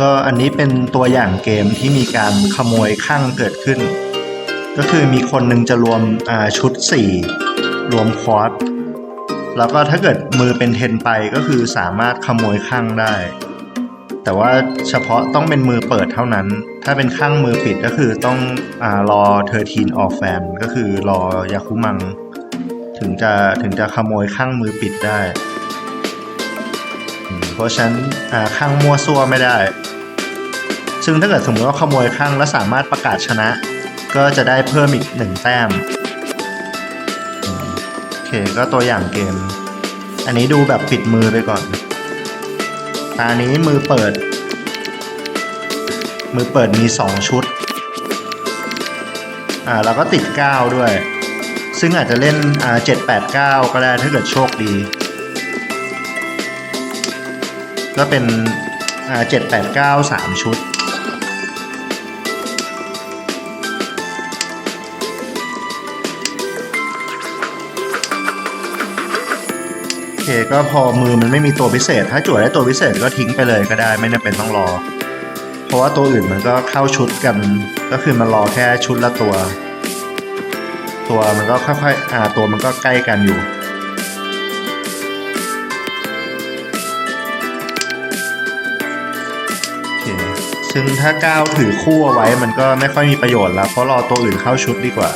ก็อันนี้เป็นตัวอย่างเกมที่มีการขโมยข้างเกิดขึ้น ก็คือมีคนหนึ่งจะรวมชุด 4 รวมควอตแล้วก็ถ้าเกิดมือเป็นเทนไปก็คือสามารถขโมยข้างได้ แต่ว่าเฉพาะต้องเป็นมือเปิดเท่านั้น ถ้าเป็นข้างมือปิดก็คือต้องอรอเทอร์ทีนออฟแฟนก็คือรอยาคุมัง ถึงจะถึงจะขโมยข้างมือปิดได้ เพราะฉะนั้นข้างมั่วซั่วไม่ได้ ซึ่งถ้าเกิดสมมติว่าขโมยข้างแล้วสามารถประกาศชนะ ก็จะได้เพิ่มอีกหนึ่งแต้มโอเคก็ตัวอย่างเกม อันนี้ดูแบบปิดมือไปก่อน ตานี้มือเปิด มือเปิดมีสองชุด อ่าแล้วก็ติดเก้าด้วย ซึ่งอาจจะเล่นอ่าเจ็ดแปดเก้าก็ได้ถ้าเกิดโชคดี ก็เป็นอ่าเจ็ดแปดเก้าสามชุด ก็พอมือมันไม่มีตัวพิเศษ ถ้าจั่วได้ตัวพิเศษก็ทิ้งไปเลยก็ได้ไม่จำเป็นต้องรอ เพราะว่าตัวอื่นมันก็เข้าชุดกัน ก็คือมันรอแค่ชุดละตัว ตัวมันก็ค่อยๆอ่าตัวมันก็ใกล้กันอยู่โอเคซึ่งถ้าก้าวถือคู่เอาไว้มันก็ไม่ค่อยมีประโยชน์แล้วเพราะรอตัวอื่นเข้าชุดดีกว่า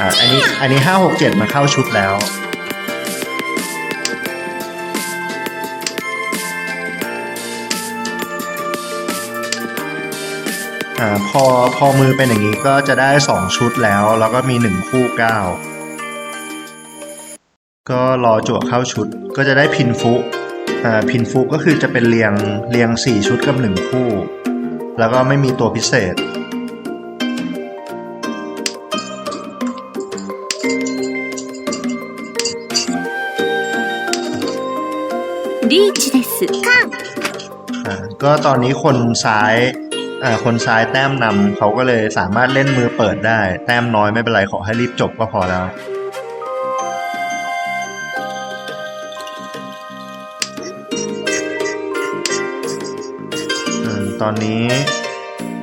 อ่าอันนี้อันนี้ห้าหกเจ็ดมาเข้าชุดแล้ว อ่าพอพอมือเป็นอย่างนี้ก็จะได้สองชุดแล้ว แล้วก็มีหนึ่งคู่เก้าก็รอจั่วเข้าชุดก็จะได้พินฟุอ่าพินฟุก็คือจะเป็นเรียงเรียงสี่ชุดกับหนึ่งคู่ แล้วก็ไม่มีตัวพิเศษ ก็ตอนนี้คนซ้ายอ่าคนซ้ายแต้มนำเขาก็เลยสามารถเล่นมือเปิดได้ แต้มน้อยไม่เป็นไรขอให้รีบจบก็พอแล้วอืมตอนนี้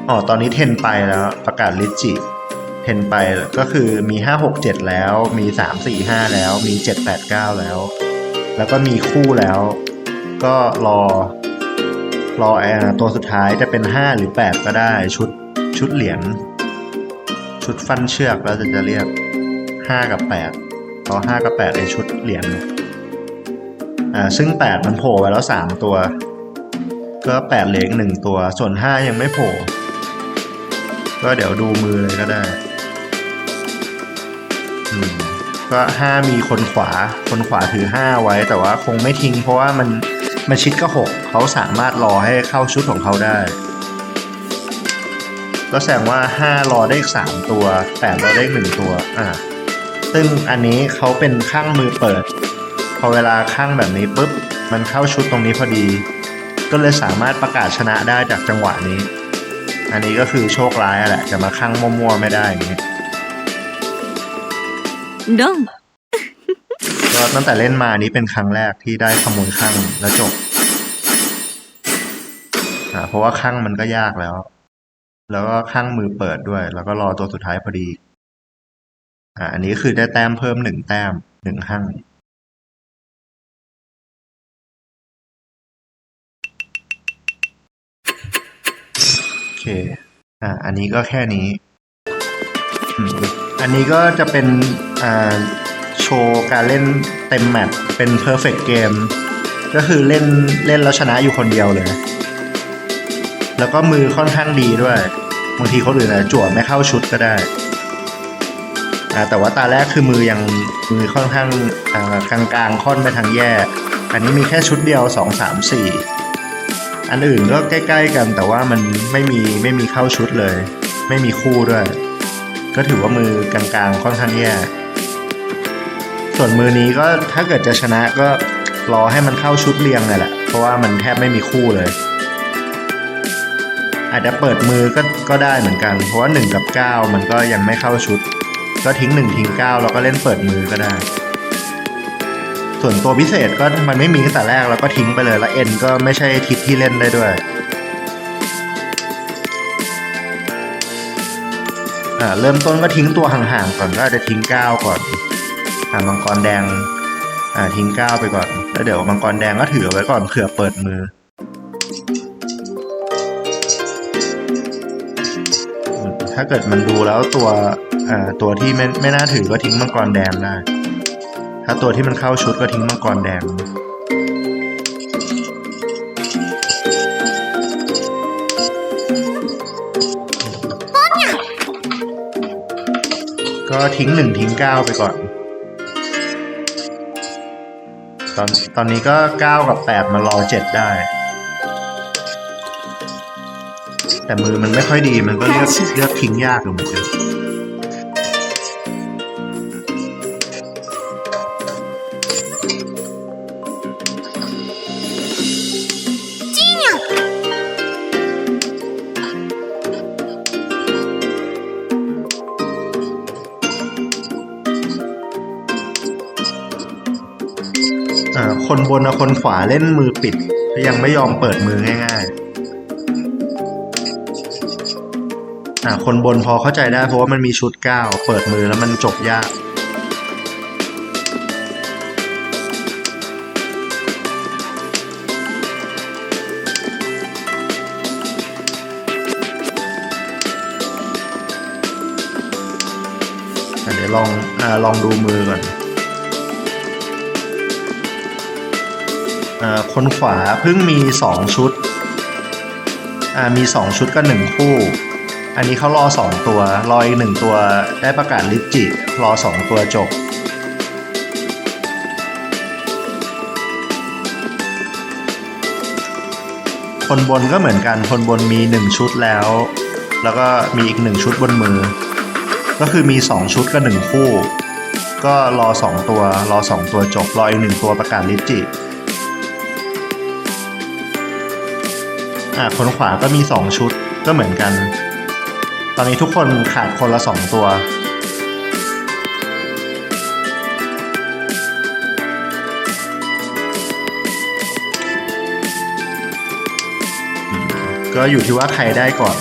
อ๋อตอนนี้เทนไปแล้วประกาศลิจิเทนไปก็คือมีห้าหกเจ็ดแล้ว มีสามสี่ห้าแล้ว มีเจ็ดแปดเก้าแล้ว แล้วก็มีคู่แล้ว ก็รอ รอแอร์ตัวสุดท้ายจะเป็นห้าหรือแปดก็ได้ชุดชุดเหรียญชุดฟันเชือกแล้วจะจะเรียกห้ากับแปดพอห้ากับแปดในชุดเหรียญอ่าซึ่งแปดมันโผล่ไปแล้วสามตัว ก็แปดเหลืออีกหนึ่งตัว ส่วนห้ายังไม่โผล่ก็เดี๋ยวดูมือเลยก็ได้อืมก็ห้ามีคนขวาคนขวาถือห้าไว้แต่ว่าคงไม่ทิ้งเพราะว่ามัน มันชิดก็หกเขาสามารถรอให้เข้าชุดของเขาได้ ก็แสดงว่าห้ารอได้อีกสามตัวแปดรอได้อีกหนึ่งตัว อ่า ซึ่งอันนี้เขาเป็นข้างมือเปิด พอเวลาข้างแบบนี้ปุ๊บ มันเข้าชุดตรงนี้พอดี ก็เลยสามารถประกาศชนะได้จากจังหวะนี้ อันนี้ก็คือโชคร้ายแหละ จะมาข้างมั่วๆไม่ได้อย่างนี้ドン ก็ตั้งแต่เล่นมานี้เป็นครั้งแรกที่ได้ขโมยข้างแล้วจบอ่าเพราะว่าข้างมันก็ยากแล้ว แล้วก็ข้างมือเปิดด้วย แล้วก็รอตัวสุดท้ายพอดี อ่า อันนี้คือได้แต้มเพิ่มหนึ่งแต้มหนึ่งข้างโอเค อ่า อันนี้ก็แค่นี้ อันนี้ก็จะเป็นอ่า ว์การเล่นเต็มแมตช์เป็น perfect game ก็คือเล่นเล่นแล้วชนะอยู่คนเดียวเลย แล้วก็มือค่อนข้างดีด้วยบางทีคนอื่นอาจจะจั่วไม่เข้าชุดก็ได้แต่ว่าตาแรกคือมือยังมือค่อนข้างอ่ากลางๆค่อนไปทางแย่อันนี้มีแค่ชุดเดียวสองสามสี่อันอื่นก็ใกล้ ๆ กันแต่ว่ามันไม่มีไม่มีเข้าชุดเลย ไม่มีคู่ด้วย ก็ถือว่ามือกลางๆค่อนข้างแย่ ส่วนมือนี้ก็ถ้าเกิดจะชนะก็รอให้มันเข้าชุดเรียงเลยแหละ เพราะว่ามันแทบไม่มีคู่เลย อาจจะเปิดมือก็ก็ได้เหมือนกัน เพราะว่า 1 กับ 9 มันก็ยังไม่เข้าชุด ก็ทิ้ง 1 ทิ้ง 9 แล้วก็เล่นเปิดมือก็ได้ ส่วนตัวพิเศษก็มันไม่มีตั้งแต่แรกแล้วก็ทิ้งไปเลย แล้วเอ็นก็ไม่ใช่ทิศที่เล่นได้ด้วยอ่าเริ่มต้นก็ทิ้งตัวห่างๆก่อนก็อาจจะทิ้งก้าก่อน อ่ามังกรแดงอ่าทิ้งก้าวไปก่อน แล้วเดี๋ยวมังกรแดงก็ถือเอาไว้ก่อนเผื่อเปิดมือถ้าเกิดมันดูแล้วตัวอ่าตัวที่ไม่ไม่น่าถือก็ทิ้งมังกรแดงได้ ถ้าตัวที่มันเข้าชุดก็ทิ้งมังกรแดง ก็ทิ้งหนึ่งทิ้งเก้าไปก่อน ตอนตอนนี้ก็เก้ากับแปดมารอเจ็ดได้ แต่มือมันไม่ค่อยดีมันก็เลือกเลือกทิ้งยากอยู่เหมือนกัน คนขวาเล่นมือปิดยังไม่ยอมเปิดมือง่ายๆ อ่าคนบนพอเข้าใจได้เพราะว่ามันมีชุดก้าวเปิดมือแล้วมันจบยาก เดี๋ยวลองอลองดูมือก่อน คนขวาเพิ่งมีสองชุดมีสองชุดก็หนึ่งคู่ อันนี้เขารอสองตัว รออีกหนึ่งตัวได้ประกาศลิจิ รอสองตัวจบคนบนก็เหมือนกัน คนบนมีหนึ่งชุดแล้ว แล้วก็มีอีกหนึ่งชุดบนมือ ก็คือมีสองชุดก็หนึ่งคู่ ก็รอสองตัว รอสองตัวจบ รออีกหนึ่งตัวประกาศลิจิ อ่าคนขวาก็มีสองชุดก็เหมือนกัน ตอนนี้ทุกคนขาดคนละสองตัว อืมก็อยู่ที่ว่าใครได้ก่อน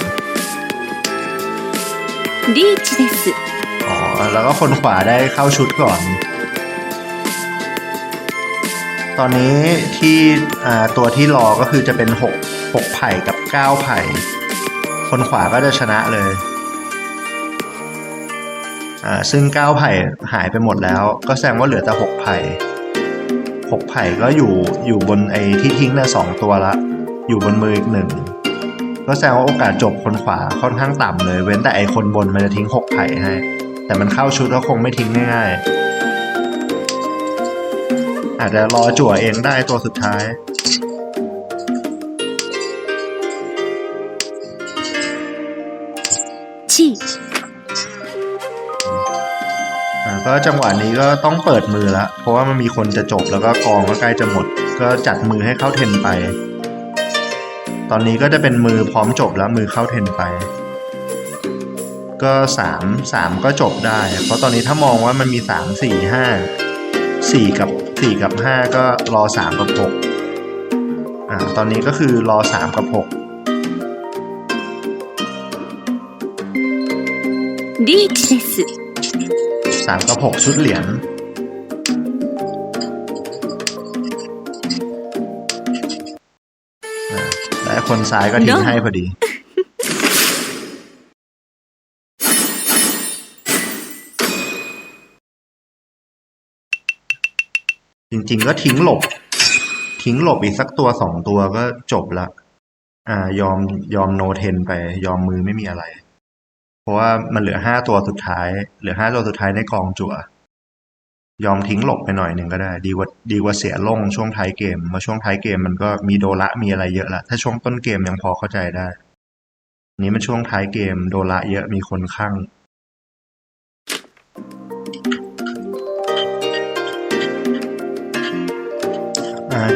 リーチです อ๋อ แล้วก็คนขวาได้เข้าชุดก่อน ตอนนี้ที่อ่าตัวที่รอก็คือจะเป็นห กหกไผ่กับเก้าไผ่ คนขวาก็จะชนะเลย อ่า ซึ่งเก้าไผ่หายไปหมดแล้ว ก็แสดงว่าเหลือแต่หกไผ่หกไผ่ก็อยู่อยู่บนไอ้ที่ทิ้งน่ะสองตัวละ อยู่บนมืออีกหนึ่ง ก็แสดงว่าโอกาสจบคนขวาค่อนข้างต่ำเลย เว้นแต่ไอ้คนบนมันจะทิ้งหกไผ่ให้ แต่มันเข้าชุดก็คงไม่ทิ้งง่ายๆอาจจะรอจั่วเองได้ตัวสุดท้าย ก็จังหวะนี้ก็ต้องเปิดมือละ เพราะว่ามันมีคนจะจบแล้วก็กองก็ใกล้จะหมด ก็จัดมือให้เข้าเทนไป ตอนนี้ก็จะเป็นมือพร้อมจบแล้วมือเข้าเทนไป ก็สามสามก็จบได้ เพราะตอนนี้ถ้ามองว่ามันมีสามสี่ห้าสี่กับสี่กับห้าก็รอสามกับหกอ่าตอนนี้ก็คือรอสามกับหก リーチです สามกับหกชุดเหรียญอ่าและคนซ้ายก็ทิ้งให้พอดี จริงๆก็ทิ้งหลบ ทิ้งหลบอีกสักตัวสองตัวก็จบละ อ่ายอมยอมโนเทนไป ยอมมือไม่มีอะไรเพ ราะว่ามันเหลือห้าตัวสุดท้าย เหลือห้าตัวสุดท้ายในกองจั่ว ยอมทิ้งหลบไปหน่อยหนึ่งก็ได้ ดีกว่าดีกว่าเสียลงช่วงท้ายเกมมาช่วงท้ายเกมมันก็มีโดละมีอะไรเยอะละถ้าช่วงต้นเกมยังพอเข้าใจได้ นี้มันช่วงท้ายเกมโดละเยอะมีคนข้าง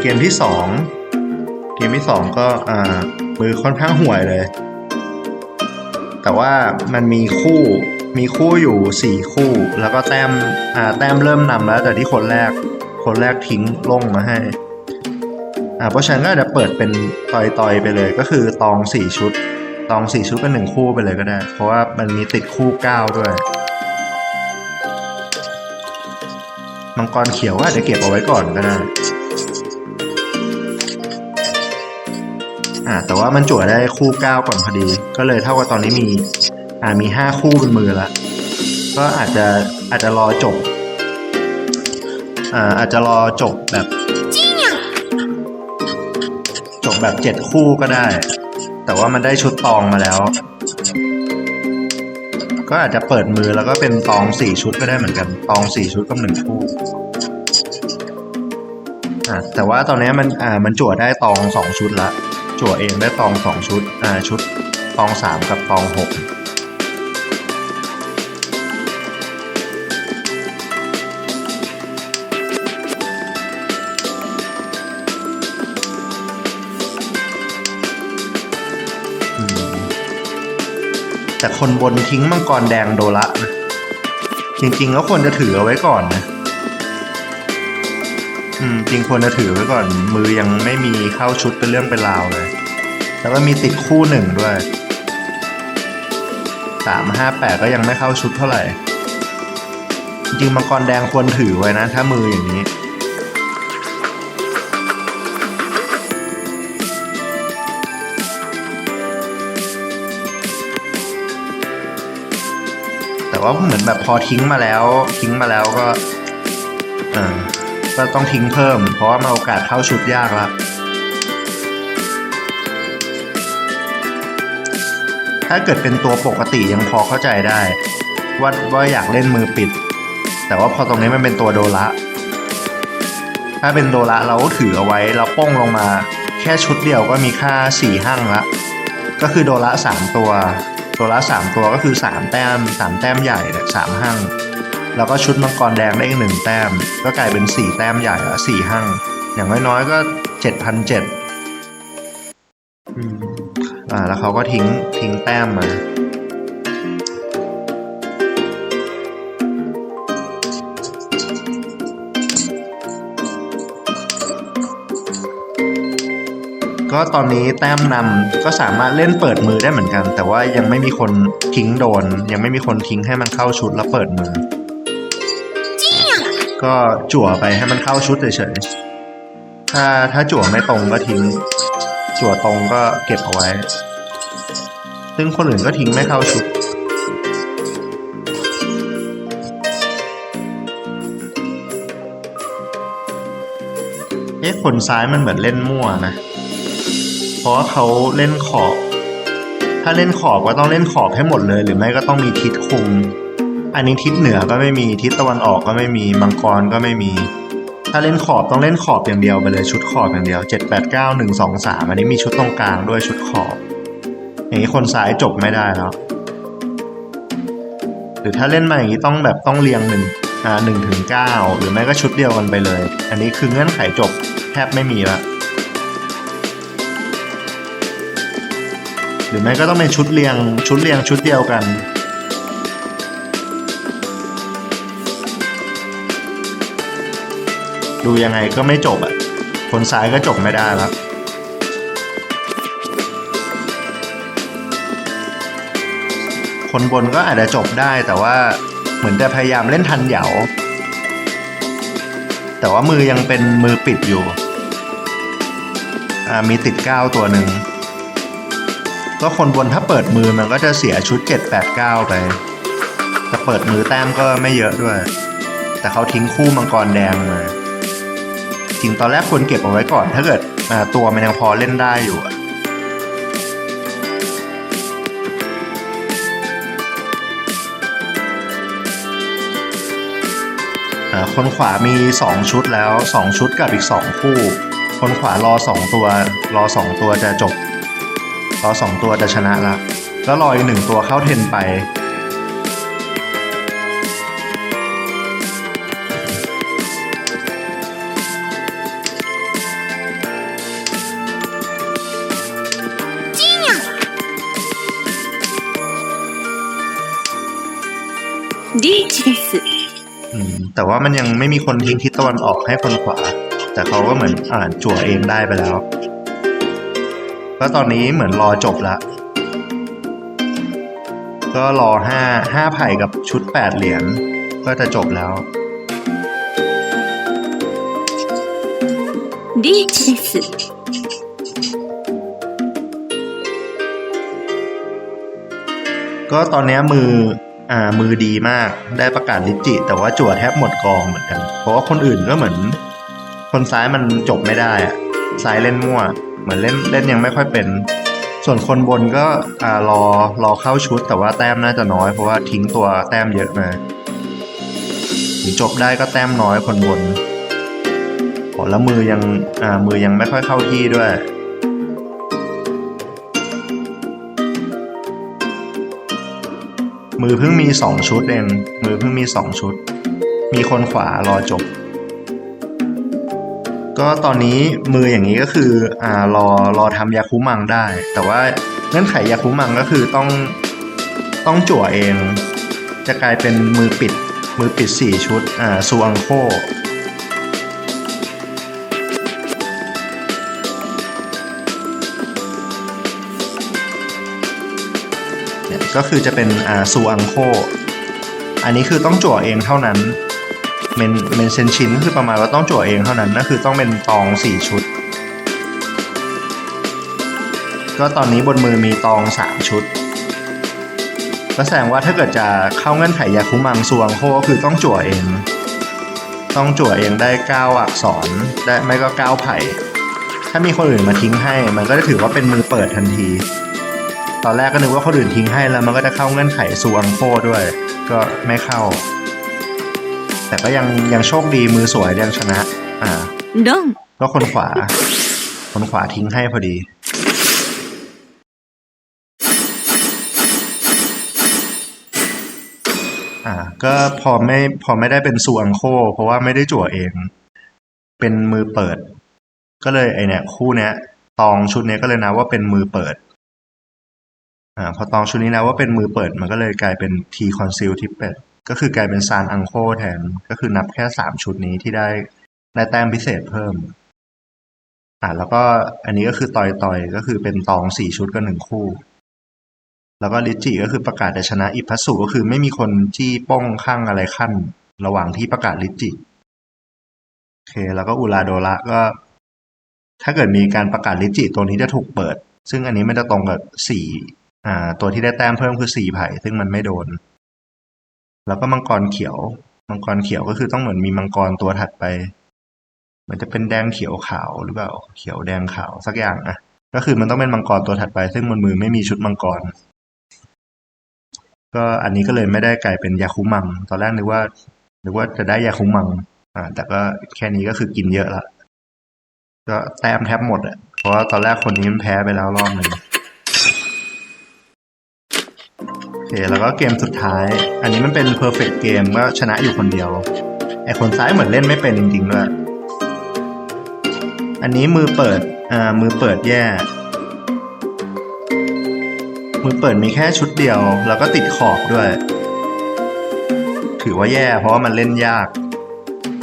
เกมที่สองเกมที่สองก็มือค่อนข้างห่วยเลย แต่ว่ามันมีคู่มีคู่อยู่สี่คู่ แล้วก็แต้มอ่าแต้มเริ่มนำแล้ว แต่ที่คนแรกคนแรกทิ้งลงมาให้อ่าเพราะฉะนั้นก็จะเปิดเป็นตอยๆไปเลยก็คือตองสี่ชุด ตองสี่ชุดเป็นหนึ่งคู่ไปเลยก็ได้ เพราะว่ามันมีติดคู่เก้าด้วยมังกรเขียวอาจจะเก็บเอาไว้ก่อนก็ได้ อ่าแต่ว่ามันจั่วได้คู่เก้าก่อนพอดี ก็เลยเท่ากับตอนนี้มีอ่ามีห้าคู่บนมือละก็อาจจะอาจจะรอจบอ่าอาจจะรอจบแบบ จบแบบเจ็ดคู่ก็ได้ แต่ว่ามันได้ชุดตองมาแล้ว ก็อาจจะเปิดมือแล้วก็เป็นตองสี่ชุดก็ได้เหมือนกันตองสี่ชุดกับหนึ่งคู่อ่าแต่ว่าตอนนี้มันอ่ามันจั่วได้ตองสองชุดละ จั่วเองได้ตองสองชุด อ่า ชุดตองสามกับตองหกแต่คนบนทิ้งมังกรแดงโดละนะจริงๆ แล้วควรจะถือเอาไว้ก่อนนะ อืมจริงควรจะถือไว้ก่อนมือยังไม่มีเข้าชุดเป็นเรื่องเป็นราวเลย แล้วก็มีติดคู่หนึ่งด้วยสามห้าแปดก็ยังไม่เข้าชุดเท่าไหร่ จริงมังกรแดงควรถือไว้นะ ถ้ามืออย่างนี้ แต่ว่าเหมือนแบบพอทิ้งมาแล้ว ทิ้งมาแล้วก็ เออ ก็ต้องทิ้งเพิ่ม เพราะว่ามันโอกาสเข้าชุดยากละถ้าเกิดเป็นตัวปกติยังพอเข้าใจได้ ว่าว่าอยากเล่นมือปิด แต่ว่าพอตรงนี้มันเป็นตัวโดละถ้าเป็นโดละเราก็ถือเอาไว้แล้วป้งลงมา แค่ชุดเดียวก็มีค่าสี่ห้างละก็คือโดละสามตัวตัวละสามตัวก็คือสามแต้มสามแต้มใหญ่เนี่ยสามหั่ง แล้วก็ชุดมังกรแดงได้อีกหนึ่งแต้ม ก็กลายเป็นสี่แต้มใหญ่ละสี่หั่งอย่างน้อยๆก็เจ็ดพันเจ็ดอ่า แล้วเขาก็ทิ้งทิ้งแต้มมา ก็ตอนนี้แต้มนำก็สามารถเล่นเปิดมือได้เหมือนกัน แต่ว่ายังไม่มีคนทิ้งโดน ยังไม่มีคนทิ้งให้มันเข้าชุดแล้วเปิดมือ ก็จั่วไปให้มันเข้าชุดเฉยๆ ถ้าถ้าจั่วไม่ตรงก็ทิ้ง จั่วตรงก็เก็บเอาไว้ ซึ่งคนอื่นก็ทิ้งไม่เข้าชุดเอ๊ะคนซ้ายมันเหมือนเล่นมั่วนะ เพราะว่าเขาเล่นขอบ ถ้าเล่นขอบก็ต้องเล่นขอบให้หมดเลย หรือไม่ก็ต้องมีทิศคุม อันนี้ทิศเหนือก็ไม่มีทิศตะวันออกก็ไม่มีมังกรก็ไม่มี ถ้าเล่นขอบต้องเล่นขอบอย่างเดียวไปเลยชุดขอบอย่างเดียวเจ็ดแปดเก้าหนึ่งสองสามอันนี้มีชุดตรงกลางด้วยชุดขอบ อย่างนี้คนซ้ายจบไม่ได้แล้วหรือถ้าเล่นมาอย่างนี้ต้องแบบต้องเรียงหนึ่งอ่าหนึ่งถึงเก้าหรือไม่ก็ชุดเดียวกันไปเลย อันนี้คือเงื่อนไขจบแทบไม่มีละหรือไม่ก็ต้องเป็นชุดเรียงชุดเรียงชุดเดียวกัน ดูยังไงก็ไม่จบอะคนซ้ายก็จบไม่ได้แล้วคนบนก็อาจจะจบได้แต่ว่าเหมือนจะพยายามเล่นทันเหยาแต่ว่ามือยังเป็นมือปิดอยู่ มีติดก้าวตัวหนึ่ง ก็คนบนถ้าเปิดมือมันก็จะเสียชุด 7 8 9 ไป แต่เปิดมือแต้มก็ไม่เยอะด้วย แต่เขาทิ้งคู่มังกรแดงมา ริงตอนแรกควรเก็บเอาไว้ก่อน ถ้าเกิดตัวมันยังพอเล่นได้อยู่อ่าคนขวามี 2 ชุดแล้ว 2 ชุดกับอีก 2 คู่ คนขวารอ 2 ตัว รอ 2 ตัวจะจบ รอ 2 ตัวจะชนะละแล้วรออีกหนึ่งตัวเข้าเทนไป แต่ว่ามันยังไม่มีคนทิ้งทิศตะวันออกให้คนขวา แต่เขาก็เหมือนอ่านจั่วเองได้ไปแล้ว ก็ตอนนี้เหมือนรอจบละ ก็รอห้าห้าไผ่กับชุดแปดเหรียญก็จะจบแล้ว リーチです。 ก็ตอนเนี้ยมือ อ่ามือดีมากได้ประกาศลิจิ แต่ว่าจั่วแทบหมดกองเหมือนกัน เพราะว่าคนอื่นก็เหมือน คนซ้ายมันจบไม่ได้อะซ้ายเล่นมั่ว เหมือนเล่นเล่นยังไม่ค่อยเป็น ส่วนคนบนก็อ่ารอรอเข้าชุด แต่ว่าแต้มน่าจะน้อยเพราะว่าทิ้งตัวแต้มเยอะมาถึงจบได้ก็แต้มน้อยคนบนโอ้แล้วมือยังอ่ามือยังไม่ค่อยเข้าที่ด้วย มือเพิ่งมีสองชุดเอง มือเพิ่งมีสองชุด มีคนขวารอจบ ก็ตอนนี้มืออย่างนี้ก็คืออ่ารอรอทำยาคุมังได้ แต่ว่าเงื่อนไขยาคุมังก็คือต้องต้องจั่วเอง จะกลายเป็นมือปิดมือปิดสี่ชุดอ่าซูอังโค ก็คือจะเป็นอ่าซูอังโคอันนี้คือต้องจั่วเองเท่านั้นเมนเมนเซนชินคือประมาณว่าต้องจั่วเองเท่านั้นนั่นคือต้องเป็นตองสี่ชุด ก็ตอนนี้บนมือมีตองสามชุด ก็แสดงว่าถ้าเกิดจะเข้าเงื่อนไขยาคุมังซูอังโคก็คือต้องจั่วเอง ต้องจั่วเองได้เก้าอักษรได้ไม่ก็เก้าไผ่ ถ้ามีคนอื่นมาทิ้งให้ มันก็จะถือว่าเป็นมือเปิดทันที ตอนแรกก็นึกว่าคนอื่นทิ้งให้แล้วมันก็จะเข้าเงื่อนไขซูอังโคด้วย ก็ไม่เข้า แต่ก็ยังยังโชคดีมือสวยยังชนะ อ่าドン。ก็คนขวา คนขวาทิ้งให้พอดีอ่าก็พอไม่พอไม่ได้เป็นซูอังโค เพราะว่าไม่ได้จั่วเอง เป็นมือเปิด ก็เลยไอเนี่ยคู่เนี้ยตองชุดเนี้ยก็เลยนะว่าเป็นมือเปิด อ่าพอตองชุดนี้นะว่าเป็นมือเปิดมันก็เลยกลายเป็นทีคอนซิลทิปเป็ดก็คือกลายเป็นซานอังโคแทน ก็คือนับแค่สามชุดนี้ที่ได้ได้แต้มพิเศษเพิ่ม อ่าแล้วก็อันนี้ก็คือตอยตอยก็คือเป็นตองสี่ชุดก็หนึ่งคู่ แล้วก็ลิจิก็คือประกาศจะชนะอิพัสสุก็คือไม่มีคนจี้ป้องข้างอะไรขั้น ระหว่างที่ประกาศลิจิโอเค แล้วก็อุราโดระก็ ถ้าเกิดมีการประกาศลิจิตัวนี้จะถูกเปิด ซึ่งอันนี้มันจะตรงกับสี่ อ่า ตัวที่ได้แต้มเพิ่มคือสี่ไผ่ ซึ่งมันไม่โดน แล้วก็มังกรเขียว มังกรเขียวก็คือต้องเหมือนมีมังกรตัวถัดไป มันจะเป็นแดงเขียวขาวหรือเปล่า เขียวแดงขาวสักอย่างอะก็คือมันต้องเป็นมังกรตัวถัดไป ซึ่งบนมือไม่มีชุดมังกร ก็อันนี้ก็เลยไม่ได้กลายเป็นยาคุมัง ตอนแรกนึกว่านึกว่าจะได้ยาคุมัง อ่า แต่ก็แค่นี้ก็คือกินเยอะละก็แต้มแทบหมดอะ เพราะว่าตอนแรกคนนี้มันแพ้ไปแล้วรอบหนึ่งโอ เคแล้วก็เกมสุดท้าย อันนี้มันเป็น perfect เกมก็ชนะอยู่คนเดียว ไอคนซ้ายเหมือนเล่นไม่เป็นจริงๆด้วย อันนี้มือเปิด อ่า มือเปิดแย่ มือเปิดมีแค่ชุดเดียว แล้วก็ติดขอบด้วย ถือว่าแย่ เพราะว่ามันเล่นยาก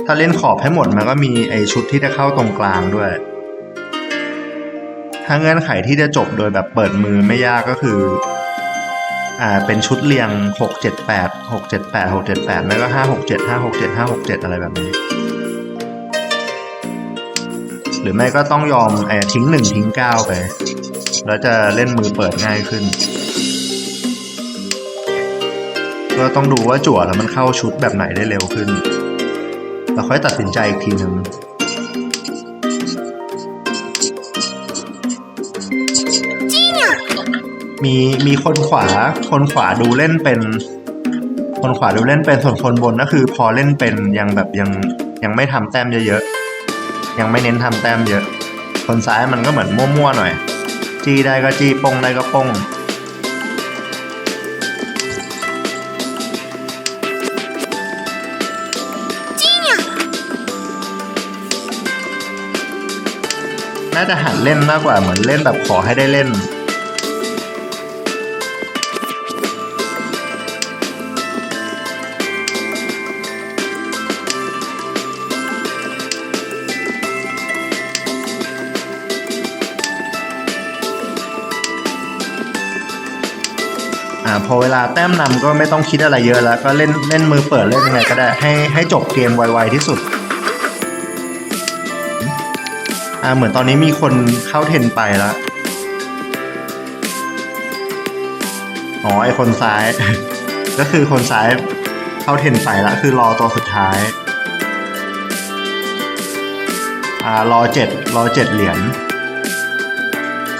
ถ้าเล่นขอบให้หมดมันก็มีไอชุดที่จะเข้าตรงกลางด้วย ถ้าเงื่อนไขที่จะจบโดยแบบเปิดมือไม่ยากก็คือ อ่าเป็นชุดเรียงหกเจ็ดแปดหกเจ็ดแปดหกเจ็ดแปดแล้วก็ห้าหกเจ็ดห้าหกเจ็ดห้าหกเจ็ดอะไรแบบนี้ หรือไม่ก็ต้องยอมไอ้ทิ้งหนึ่งทิ้งเก้าไป แล้วจะเล่นมือเปิดง่ายขึ้น ก็ต้องดูว่าจั่วแล้วมันเข้าชุดแบบไหนได้เร็วขึ้นเราค่อยตัดสินใจอีกทีหนึ่ง มีมีคนขวา คนขวาดูเล่นเป็น คนขวาดูเล่นเป็นส่วนคนบนก็คือ พอเล่นเป็นยังแบบยังยังไม่ทำแต้มเยอะๆยังไม่เน้นทำแต้มเยอะ คนซ้ายมันก็เหมือนมั่วๆหน่อย จี้ได้ก็จี้ป้งได้ก็ป้งน่าจะหัดเล่นมากกว่าเหมือนเล่นแบบขอให้ได้เล่น อ่าพอเวลาแต้มนำก็ไม่ต้องคิดอะไรเยอะแล้ว ก็เล่นเล่นมือเปิดเล่นยังไงก็ได้ให้ให้จบเกมไวๆที่สุดอ่าเหมือนตอนนี้มีคนเข้าเทนไปแล้วอ๋อไอคนซ้าย ก็คือคนซ้ายเข้าเทนไปแล้วคือรอตัวสุดท้ายอ่ารอเจ็ดรอเจ็ดเหรียญ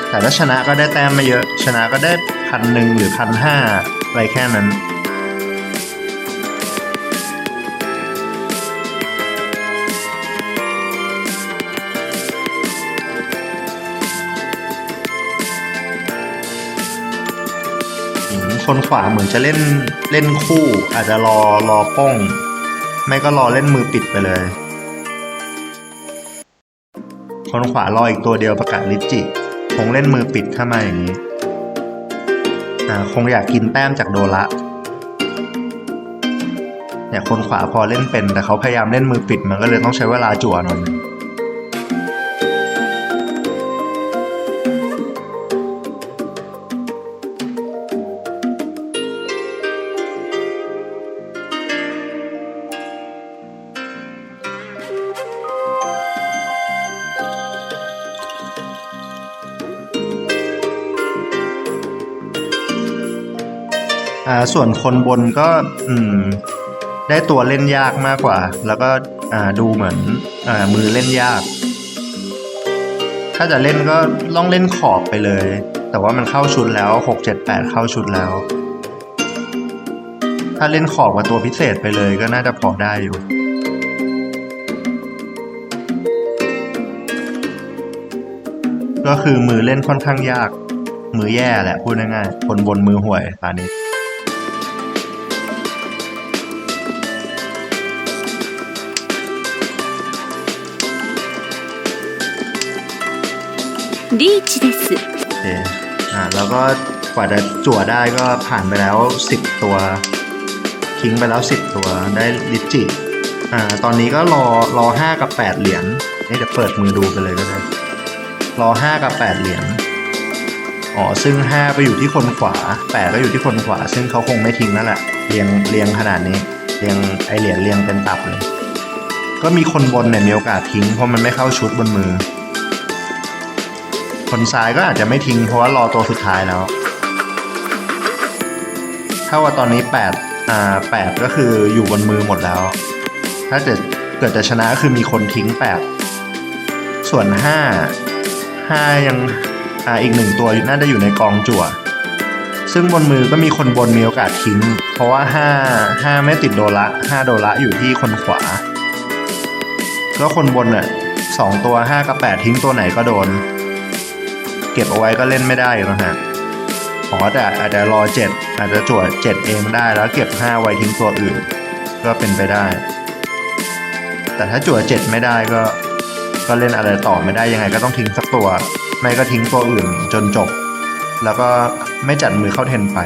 แต่ถ้าชนะก็ได้แต้มไม่เยอะ ชนะก็ได้ พันหนึ่งหรือพันห้าอะไรแค่นั้นอืมคนขวาเหมือนจะเล่นเล่นคู่ อาจจะรอรอป้อง ไม่ก็รอเล่นมือปิดไปเลย คนขวารออีกตัวเดียวประกาศลิจิคงเล่นมือปิดเข้ามาอย่างนี้ อ่าคงอยากกินแต้มจากโดระเนี่ยคนขวาพอเล่นเป็น แต่เขาพยายามเล่นมือปิดมันก็เลยต้องใช้เวลาจั่วหน่อย ส่วนคนบนก็อืมได้ตัวเล่นยากมากกว่า แล้วก็อ่าดูเหมือนอ่ามือเล่นยาก ถ้าจะเล่นก็ต้องเล่นขอบไปเลย แต่ว่ามันเข้าชุดแล้วหกเจ็ดแปดเข้าชุดแล้ว ถ้าเล่นขอบกับตัวพิเศษไปเลยก็น่าจะพอได้อยู่ก็คือมือเล่นค่อนข้างยาก มือแย่แหละพูดง่ายๆคนบนมือห่วยตอน リーチです โอเคอ่า แล้วก็กว่าจะจั่วได้ก็ผ่านไปแล้วสิบตัว ทิ้งไปแล้วสิบตัว ได้ลิจิ อ่า ตอนนี้ก็รอรอห้ากับแปดเหรียญนี่จะเปิดมือดูไปเลยก็ได้ รอห้ากับแปดเหรียญ อ๋อ ซึ่งห้าไปอยู่ที่คนขวาแปดก็อยู่ที่คนขวา ซึ่งเขาคงไม่ทิ้งนั่นแหละ เรียงเรียงขนาดนี้ เรียงไอเหรียญเรียงเป็นตับเลย ก็มีคนบนเนี่ยมีโอกาสทิ้งเพราะมันไม่เข้าชุดบนมือ คนซ้ายก็อาจจะไม่ทิ้งเพราะว่ารอตัวสุดท้ายแล้วเท่ากับตอนนี้แปดอ่าแปดก็คืออยู่บนมือหมดแล้ว ถ้าเกิดเกิดจะชนะก็คือมีคนทิ้งแปดส่วนห้าห้ายังอ่าอีกหนึ่งตัวน่าจะอยู่ในกองจั่ว ซึ่งบนมือก็มีคนบนมีโอกาสทิ้ง เพราะว่าห้าห้าไม่ติดโดละห้าโดละอยู่ที่คนขวา ก็คนบนอะสองตัวห้ากับแปดทิ้งตัวไหนก็โดน เก็บเอาไว้ก็เล่นไม่ได้นะฮะอ๋อแต่อาจจะรอเจ็ดอาจจะจวดเจ็ดเองได้แล้วเก็บห้าไว้ทิ้งตัวอื่น ก็เป็นไปได้ แต่ถ้าจวดเจ็ดไม่ได้ก็ ก็เล่นอะไรต่อไม่ได้ยังไงก็ต้องทิ้งสักตัว ไม่ก็ทิ้งตัวอื่นจนจบ แล้วก็ไม่จัดมือเข้าเทนไป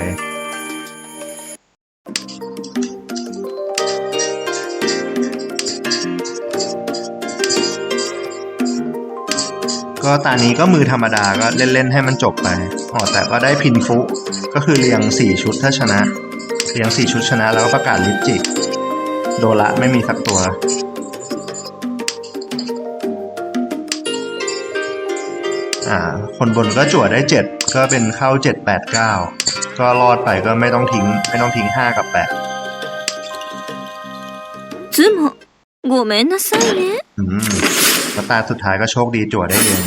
ก็ตานี้ก็มือธรรมดาก็เล่น ๆ ให้มันจบไป อ๋อ แต่ก็ได้พินฟุ ก็คือเรียงสี่ชุดถ้าชนะ เรียงสี่ชุดชนะแล้วก็ประกาศลิจิ โดละไม่มีสักตัว อ่า คนบนก็จั่วได้เจ็ดก็เป็นเข้าเจ็ดแปดเก้าก็รอดไปก็ไม่ต้องทิ้ง ไม่ต้องทิ้งห้ากับแปด ズモごめんなさいね อืม แล้วตาสุดท้ายก็โชคดีจั่วได้เอง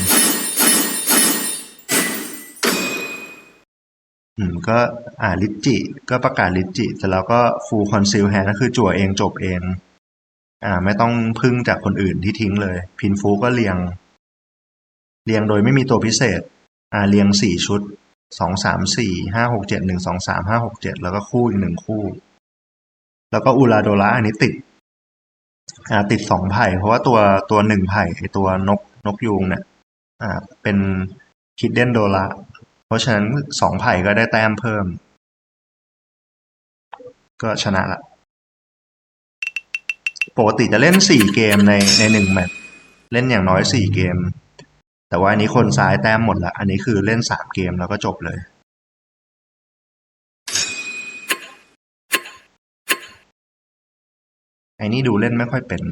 อืมก็อ่าลิจิ ก็ประกาศลิจิแต่แล้วก็ฟูลคอนซิลแฮนก็คือจั่วเองจบเอง อ่า ไม่ต้องพึ่งจากคนอื่นที่ทิ้งเลย พินฟูก็เรียง เรียงโดยไม่มีตัวพิเศษ อ่าเรียงสี่ชุดสองสามสี่ห้าหกเจ็ดหนึ่งสองสามห้าหกเจ็ดแล้วก็คู่อีกหนึ่งคู่ แล้วก็อูราโดระอันนี้ติด อ่าติดสองไผ่เพราะว่าตัวตัวหนึ่งไผ่ไอตัวนกนกยูงเนี่ยอ่าเป็นคิดเด่นโดละเพราะฉะนั้นสองไผ่ก็ได้แต้มเพิ่ม ก็ชนะละปกติจะเล่นสี่เกมในในหนึ่งแมตช์เล่นอย่างน้อยสี่เกม แต่ว่าอันนี้คนซ้ายแต้มหมดละอันนี้คือเล่นสามเกมแล้วก็จบเลย ไอ้นี่ดูเล่นไม่ค่อยเป็น